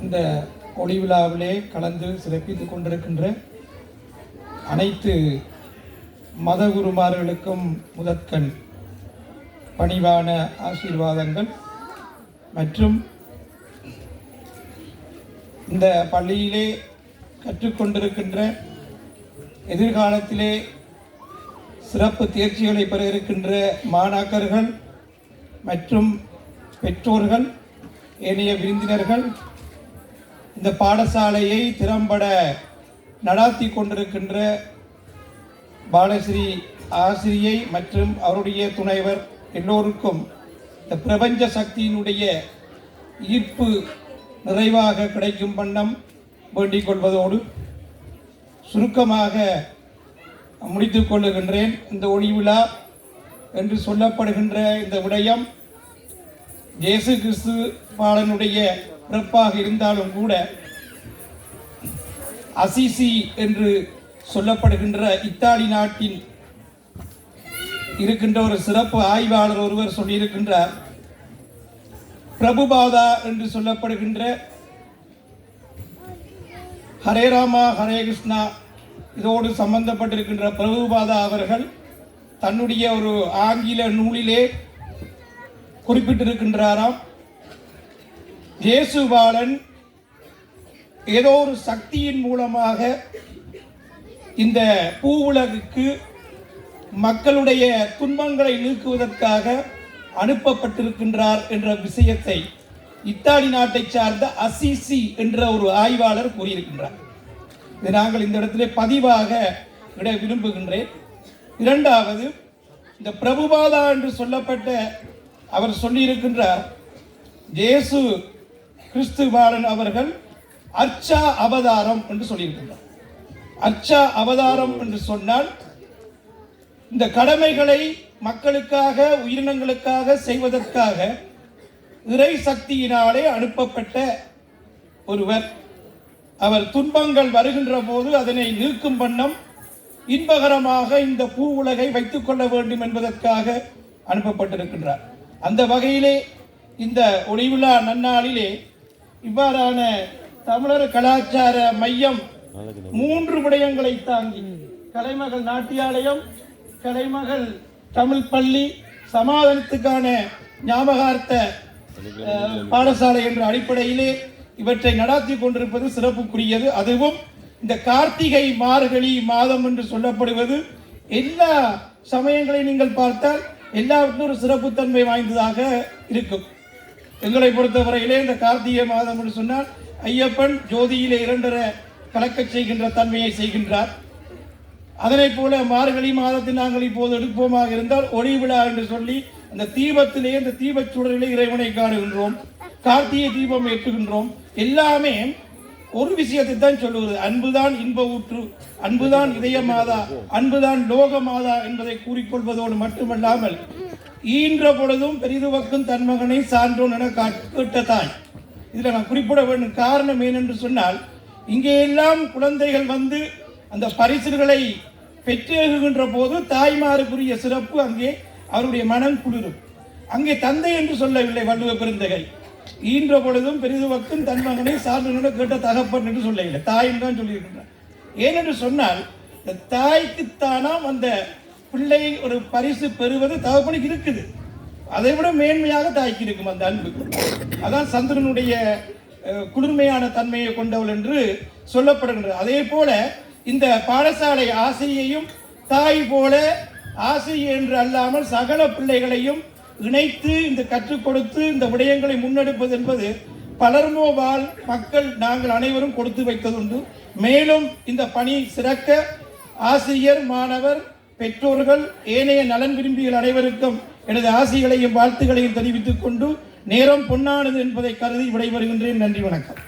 இந்த ஒளி விழாவிலே கலந்து சிறப்பித்து கொண்டிருக்கின்ற அனைத்து மத குருமார்களுக்கும் முதற்கண் பணிவான ஆசீர்வாதங்கள் மற்றும் இந்த பள்ளியிலே கற்றுக்கொண்டிருக்கின்ற எதிர்காலத்திலே சிறப்பு தேர்ச்சிகளை பெற இருக்கின்ற மாணாக்கர்கள் மற்றும் பெற்றோர்கள் ஏனைய விருந்தினர்கள் இந்த பாடசாலையை திறம்பட நடாத்தி கொண்டிருக்கின்ற பாலஸ்ரீ ஆசிரியை மற்றும் அவருடைய துணைவர் எல்லோருக்கும் இந்த பிரபஞ்ச சக்தியினுடைய ஈர்ப்பு நிறைவாக கிடைக்கும் வண்ணம் வேண்டிக் கொள்வதோடு சுருக்கமாக முடித்து கொள்ளுகின்றேன். இந்த ஒளி விழா என்று சொல்லப்படுகின்ற இந்த விடயம் ஜேசு கிறிஸ்து பாலனுடைய பிறப்பாக இருந்தாலும் கூட அசிசி என்று சொல்லப்படுகின்ற இத்தாலி நாட்டின் இருக்கின்ற ஒரு சிறப்பு ஆய்வாளர் ஒருவர் சொல்லியிருக்கின்றார். பிரபுபாதா என்று சொல்லப்படுகின்ற ஹரே ராமா ஹரே கிருஷ்ணா இதோடு சம்பந்தப்பட்டிருக்கின்ற பிரபுபாதா அவர்கள் தன்னுடைய ஒரு ஆங்கில நூலிலே குறிப்பிட்டிருக்கின்றாராம். இயேசுபாலன் ஏதோ ஒரு சக்தியின் மூலமாக இந்த பூ உலகுக்கு மக்களுடைய துன்பங்களை நீக்குவதற்காக அனுப்பப்பட்டிருக்கின்றார் என்ற விஷயத்தை இத்தாலி நாட்டை சார்ந்த அசிசி என்ற ஒரு ஆய்வாளர் கூறியிருக்கின்றார். இதை நாங்கள் இந்த இடத்திலே பதிவாக விட விரும்புகின்றேன். இரண்டாவது இந்த பிரபுபாதா என்று சொல்லப்பட்ட அவர் சொல்லியிருக்கின்றார் இயேசு கிறிஸ்துபாலன் அவர்கள் அர்ச்சா அவதாரம் என்று சொல்லியிருக்கின்றார். அர்ச்சா அவதாரம் என்று சொன்னால் இந்த கடமைகளை மக்களுக்காக உயிரினங்களுக்காக செய்வதற்காக இறை சக்தியினாலே அனுப்பப்பட்ட ஒருவர். அவர் துன்பங்கள் வருகின்ற போது அதனை நீக்கும் வண்ணம் இன்பகரமாக இந்த பூ உலகை வைத்துக் கொள்ள வேண்டும் என்பதற்காக அனுப்பப்பட்டிருக்கின்றார். அந்த வகையிலே இந்த ஒளிவிழா நன்னாளிலே இவ்வாறான தமிழர் கலாச்சார மையம் மூன்று விடயங்களை தாங்கி கலைமகள் நாட்டியாலயம் கலைமகள் தமிழ் பள்ளி சமாதானத்துக்கான ஞாபகார்த்த பாடசாலை என்ற அடிப்படையிலே இவற்றை நடாத்தி கொண்டிருப்பது சிறப்புக்குரியது. அதுவும் இந்த கார்த்திகை மார்கழி மாதம் என்று சொல்லப்படுவது. எல்லா சமயங்களையும் நீங்கள் பார்த்தால் எல்லாவற்றும் ஒரு சிறப்புத்தன்மை வாய்ந்ததாக இருக்கும். எங்களை பொறுத்தவரையிலே இந்த கார்த்திகை மாதம் என்று சொன்னால் ஐயப்பன் ஜோதியிலே இரண்டரை கலக்கச் செய்கின்ற தன்மையை செய்கின்றார். அதனைப் போல மார்கழி மாதத்தில் நாங்கள் இப்போது எடுப்போமாக இருந்தால் ஒளி விழா என்று சொல்லி அந்த தீபத்திலே அந்த தீபச் சுடரிலே இறைவனை காணுகின்றோம் கார்த்திகை தீபம் ஏற்றுகின்றோம். எல்லாமே ஒரு விஷயத்தை தான் சொல்லுவது. அன்புதான் இன்ப ஊற்று அன்புதான் இதய மாதா அன்புதான் லோக மாதா என்பதை கூறிக்கொள்வதோடு மட்டுமல்லாமல் ஈன்ற பொழுதும் பெரிதுவக்கும் தன் மகனை சான்றோன் என கேட்ட தாய் இதில் நான் குறிப்பிட வேண்டும். காரணம் ஏனென்று சொன்னால் இங்கே எல்லாம் குழந்தைகள் வந்து அந்த பரிசுகளை பெற்றேகுகின்ற போது தாய்மாருக்குரிய சிறப்பு அங்கே அவருடைய மனம் குளிரும். அங்கே தந்தை என்று சொல்லவில்லை வள்ளுவ பெருந்தகை. ஈன்ற பொழுதும் பெரிதுவக்கும் தன் மகனை சான்று கேட்ட தகப்பன் என்று சொல்லவில்லை. தாயும் தான் சொல்லியிருக்கின்றார். ஏனென்று சொன்னால் இந்த தாய்க்குத்தானாம் அந்த பிள்ளை ஒரு பரிசு பெறுவது தகப்பனுக்கு இருக்குது. அதை விட மேன்மையாக தாய்க்கு இருக்கும் அந்த அன்பு. அதான் சந்திரனுடைய குளிர்மையான தன்மையை கொண்டவள் என்று சொல்லப்படுகின்றது. அதே போல இந்த பாடசாலை ஆசிரியையும் தாய் போல ஆசை என்று அல்லாமல் சகல பிள்ளைகளையும் இணைத்து இந்த கற்றுக் கொடுத்து இந்த விடயங்களை முன்னெடுப்பது என்பது பலர்மோ வாழ் மக்கள் நாங்கள் அனைவரும் கொடுத்து வைத்ததுண்டு மேலும் இந்த பணி சிறக்க ஆசிரியர் மாணவர் பெற்றோர்கள் ஏனைய நலன் விரும்பிகள் அனைவருக்கும் எனது ஆசைகளையும் வாழ்த்துக்களையும் தெரிவித்துக் கொண்டு நேரம் பொன்னானது என்பதை கருதி விடைபெறுகின்றேன். நன்றி வணக்கம்.